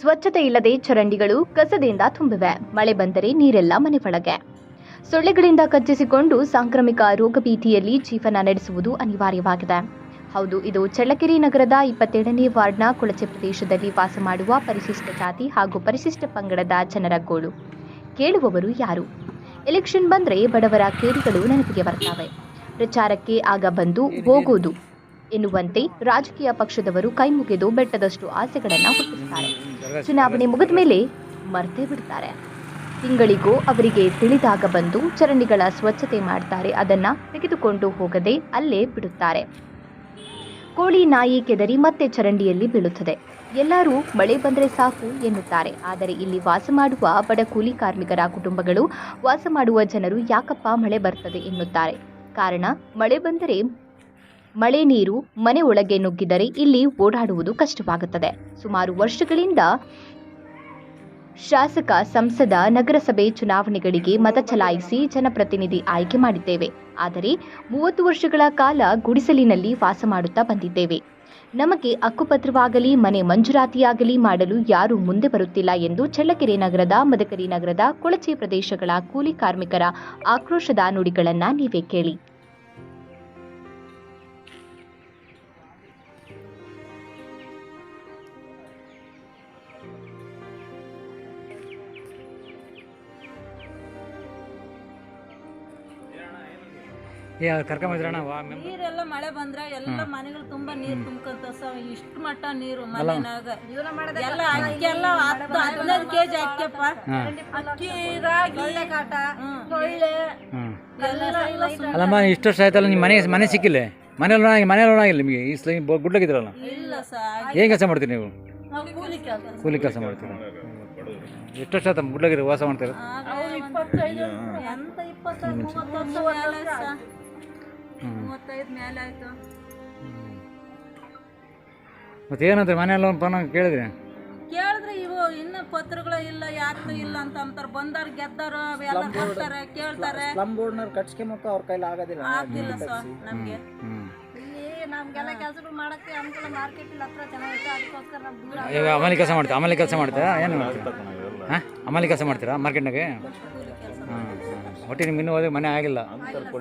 ಸ್ವಚ್ಛತೆ ಇಲ್ಲದೆ ಚರಂಡಿಗಳು ಕಸದಿಂದ ತುಂಬಿವೆ. ಮಳೆ ಬಂದರೆ ನೀರೆಲ್ಲ ಮನೆ ಒಳಗೆ. ಸೊಳ್ಳೆಗಳಿಂದ ಕಚ್ಚಿಸಿಕೊಂಡು ಸಾಂಕ್ರಾಮಿಕ ರೋಗ ಭೀತಿಯಲ್ಲಿ ಜೀವನ ನಡೆಸುವುದು ಅನಿವಾರ್ಯವಾಗಿದೆ. ಹೌದು, ಇದು ಚಳ್ಳಕೆರೆ ನಗರದ ಇಪ್ಪತ್ತೇಳನೇ ವಾರ್ಡ್ನ ಕೊಳಚೆ ಪ್ರದೇಶದಲ್ಲಿ ವಾಸ ಮಾಡುವ ಪರಿಶಿಷ್ಟ ಜಾತಿ ಹಾಗೂ ಪರಿಶಿಷ್ಟ ಪಂಗಡದ ಜನರ ಗೋಳು. ಕೇಳುವವರು ಯಾರು? ಎಲೆಕ್ಷನ್ ಬಂದರೆ ಬಡವರ ಕೇರಿಗಳು ನೆನಪಿಗೆ ಬರ್ತವೆ ಪ್ರಚಾರಕ್ಕೆ ಆಗ ಬಂದು ಹೋಗೋದು. ಎನ್ನುವಂತೆ ರಾಜಕೀಯ ಪಕ್ಷದವರು ಕೈಮುಗಿದು ಬೆಟ್ಟದಷ್ಟು ಆಸೆಗಳನ್ನು ಹುಟ್ಟಿಸುತ್ತಾರೆ ಚುನಾವಣೆ ಮುಗಿದ ಮೇಲೆ ಮರ್ತೇ ಬಿಡ್ತಾರೆ. ತಿಂಗಳಿಗೂ ಅವರಿಗೆ ತಿಳಿದಾಗ ಬಂದು ಚರಂಡಿಗಳ ಸ್ವಚ್ಛತೆ ಮಾಡ್ತಾರೆ, ಅದನ್ನ ತೆಗೆದುಕೊಂಡು ಹೋಗದೆ ಅಲ್ಲೇ ಬಿಡುತ್ತಾರೆ. ಕೋಳಿ ನಾಯಿ ಕೆದರಿ ಮತ್ತೆ ಚರಂಡಿಯಲ್ಲಿ ಬೀಳುತ್ತದೆ. ಎಲ್ಲರೂ ಮಳೆ ಬಂದರೆ ಸಾಕು ಎನ್ನುತ್ತಾರೆ. ಆದರೆ ಇಲ್ಲಿ ವಾಸ ಮಾಡುವ ಬಡ ಕೂಲಿ ಕಾರ್ಮಿಕರ ಕುಟುಂಬಗಳು ವಾಸ ಮಾಡುವ ಜನರು ಯಾಕಪ್ಪ ಮಳೆ ಬರ್ತದೆ ಎನ್ನುತ್ತಾರೆ. ಕಾರಣ, ಮಳೆ ಬಂದರೆ ಮಳೆ ನೀರು ಮನೆ ಒಳಗೆ ನುಗ್ಗಿದರೆ ಇಲ್ಲಿ ಓಡಾಡುವುದು ಕಷ್ಟವಾಗುತ್ತದೆ. ಸುಮಾರು ವರ್ಷಗಳಿಂದ ಶಾಸಕ, ಸಂಸದ, ನಗರಸಭೆ ಚುನಾವಣೆಗಳಿಗೆ ಮತ ಚಲಾಯಿಸಿ ಜನಪ್ರತಿನಿಧಿ ಆಯ್ಕೆ ಮಾಡಿದ್ದೇವೆ. ಆದರೆ ಮೂವತ್ತು ವರ್ಷಗಳ ಕಾಲ ಗುಡಿಸಲಿನಲ್ಲಿ ವಾಸ ಮಾಡುತ್ತಾ ಬಂದಿದ್ದೇವೆ. ನಮಗೆ ಹಕ್ಕುಪತ್ರವಾಗಲಿ, ಮನೆ ಮಂಜೂರಾತಿಯಾಗಲಿ ಮಾಡಲು ಯಾರೂ ಮುಂದೆ ಬರುತ್ತಿಲ್ಲ ಎಂದು ಚಳ್ಳಕೆರೆ ನಗರದ, ಮದಕರಿ ನಗರದ ಕೊಳಚೆ ಪ್ರದೇಶಗಳ ಕೂಲಿ ಕಾರ್ಮಿಕರ ಆಕ್ರೋಶದ ನುಡಿಗಳನ್ನು ನೀವೇ ಕೇಳಿ. ಏ ಕರ್ಕೊಂಬಂದ್ರಣ್ಣ ವಾ ಮೆಂಬರ್. ನೀರೆಲ್ಲ ಮಳೆ ಬಂದ್ರೆ ಎಲ್ಲ ಮನೆಗಳು ತುಂಬಾ ನೀರ್ ತುಂಬ್ಕೊಂತ ಇಷ್ಟು ಮಟ್ಟ ನೀರು ಮನೆನಾಗ. ಎಲ್ಲ ಅಕ್ಕಿ ಎಲ್ಲ ಹತ್ತು ಹದಿನೈದು ಕೆಜಿ ಅಕ್ಕಿಯಪ್ಪ. ಅಕ್ಕಿ ರಾಗಿ. ಹ್ಞೂ ಎಲ್ಲ ಅಲ್ಲಮ್ಮ ಇಷ್ಟು ವರ್ಷ ಆಯ್ತಲ್ಲ ನಿಮ್ಮ ಮನೆ ಮನೆ ಸಿಕ್ಕಿಲ್ಲ. ಮನೇಲಿ ಮನೇಲಿ ಆಗಿಲ್ಲ ನಿಮಗೆ. ಈ ಸ್ಲೈ ಸಾ ಏನು ಕೆಲಸ ಮಾಡ್ತೀರಿ ನೀವು? ಕೂಲಿ ಕೆಲಸ. ಕೂಲಿ ಕೆಲಸ ಮಾಡ್ತೀರಿ? ಎಷ್ಟು ವರ್ಷ ಆಯ್ತು ಗುಡ್ಲಾಗಿದ್ರೆ ವಾಸ ಮಾಡ್ತೀರಾ? ಮೂವತ್ತೈದು ಮೇಲೆ ಆಯ್ತು. ಮತ್ತೆ ಮನೆಯಲ್ಲ ಒಂದು ಪನ ಕೇಳಿದ್ರಿ? ಕೇಳಿದ್ರೆ ಇವು ಇನ್ನು ಪತ್ರಗಳು ಇಲ್ಲ ಯಾರ್ದು ಇಲ್ಲ ಅಂತ ಅಂತಾರೆ. ಬಂದವ್ರು ಗೆದ್ದಾರು ಎಲ್ಲ ಬರ್ತಾರೆ ಕೇಳ್ತಾರೆ. ನಮ್ ಬೋರ್ಡ್ನವ್ರು ಕಟ್ಸ್ಕೊಂಬಕ್ಕ ಅವ್ರ ಕೈಲಿ ಆಗೋದಿಲ್ಲ. ಆಗಿಲ್ಲ ಸರ್ ನಮ್ಗೆ. ಹ್ಞೂ ಇಲ್ಲಿ ನಮ್ಗೆಲ್ಲ ಕೆಲಸಗಳು ಮಾಡಕ್ಕೆ ಅನುಕೂಲ ಮಾರ್ಕೆಟ್ ಹತ್ರ ಚೆನ್ನಾಗೈತೆ ಅದಕ್ಕೋಸ್ಕರ ನಮ್ ದೂರ ಈಗ ಅಮಲಿ ಕೆಲಸ ಮಾಡ್ತೀರಾ? ಅಮಲಿ ಕೆಲಸ ಮಾಡ್ತೀರಾ? ಏನು ಮಾಡ್ತೀರಾ? ಹಾಂ ಅಮಲಿ ಕೆಲಸ ಮಾಡ್ತೀರಾ ಮಾರ್ಕೆಟ್ನಾಗೆ ಒಟ್ಟು ನಿಮ್ಗೆ ಇನ್ನೂ ಹೋದ್ರೆ ಮನೆ ಆಗಿಲ್ಲ.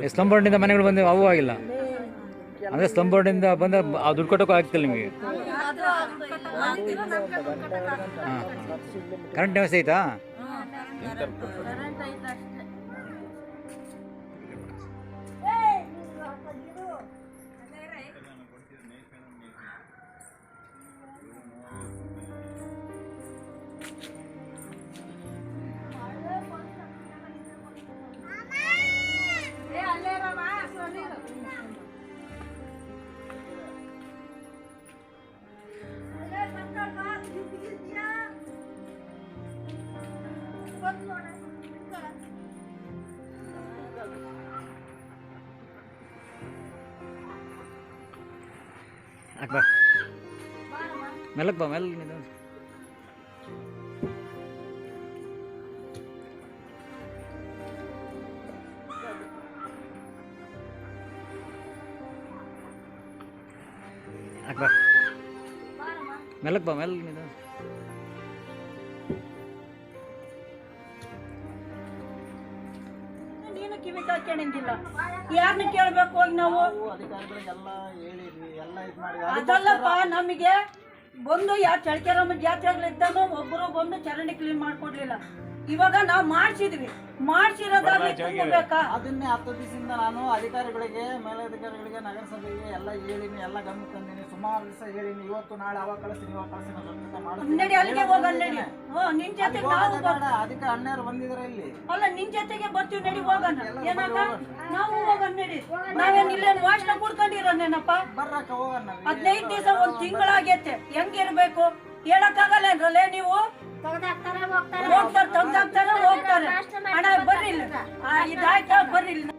ಸ್ಲಮ್ ಬೋರ್ಡಿಂದ ಮನೆಗಳು ಬಂದು ಅವು ಆಗಿಲ್ಲ. ಅಂದರೆ ಸ್ಲಮ್ ಬೋರ್ಡಿಂದ ಬಂದ ಆ ದುಡ್ಡು ಕಟ್ಟೋಕ್ಕೂ ಆಗ್ತಿಲ್ಲ ನಿಮಗೆ. ಹಾಂ. ಕರೆಂಟ್ ವ್ಯವಸ್ಥೆ ಐತಾ? అటు బా మెల్లకి బా మెల్లకి నిదానం అటు బా మెల్లకి బా మెల్లకి నిదానం ಕೇಳಂಗಿಲ್ಲ. ಯಾರನ್ನ ಕೇಳ್ಬೇಕು ಹೋಗಿ ನಾವು? ಅದಲ್ಲಪ್ಪ ನಮಗೆ ಬಂದು ಯಾವ ಚಳಕೆರಮ್ಮ ಜಾತ್ರೆಗಳಿದ್ದಾನು ಒಬ್ಬರು ಬಂದು ಚರಂಡಿ ಕ್ಲೀನ್ ಮಾಡ್ಕೊಡ್ಲಿಲ್ಲ. ಇವಾಗ ನಾವು ಮಾಡಿಸಿದ್ವಿ. ಮಾಡಿಸಿರೋದಾಗಿ ತುಂಬಬೇಕಾ ಅದನ್ನೇ ಹತ್ತು ದಿವಸದಿಂದ ನಾನು ಅಧಿಕಾರಿಗಳಿಗೆ ಮೇಲಧಿಕಾರಿಗಳಿಗೆ ನಗರಸಭೆಗೆ ಎಲ್ಲ ಹೇಳಿನಿ ಎಲ್ಲ ಗಮನ ತಂದಿನಿ. ಸುಮಾರು ದಿವಸ ಹೇಳಿನಿ. ಇವತ್ತು ನಾಳೆ ಅವಾಗ ಕಳಿಸ್ತೀನಿ ಇವಾಗ ಕಳಿಸ್ತೀನಿ ಅದಕ್ಕೆ ಅಣ್ಣರು ಇಲ್ಲಿ. ಅಲ್ಲ ನಿನ್ ಜೊತೆಗೆ ಬರ್ತೀವಿ ನಡಿ ಹೋಗೋಣ. ಏನಾಗ? ನಾವು ಹೋಗೋಣ ನಡಿ. ನಾವೇನ್ ಇಲ್ಲೇನು ವಾಸನ ಕುಡ್ಕೊಂಡಿರೋನೇನಪ್ಪ ಬರ್ರಕ್ಕ ಹೋಗೋಣ ಹದಿನೈದು ದಿವಸ ಒಂದ್ ತಿಂಗಳಾಗೈತೆ. ಹೆಂಗಿರ್ಬೇಕು? ಹೇಳಕ್ಕಾಗಲ್ಲ ಏನ್ರಲ್ಲೇ ನೀವು? ಹೋಗ್ತಾರೆ ತೆಗ್ದಾಕ್ತಾರೆ ಹೋಗ್ತಾರೆ ಅಣ್ಣ ಬರ್ರಿ ಇಲ್ಲಿ. ಆ, ಇದಾಯ್ತಾ ಬರ್ರಿ ಇಲ್ಲಿ.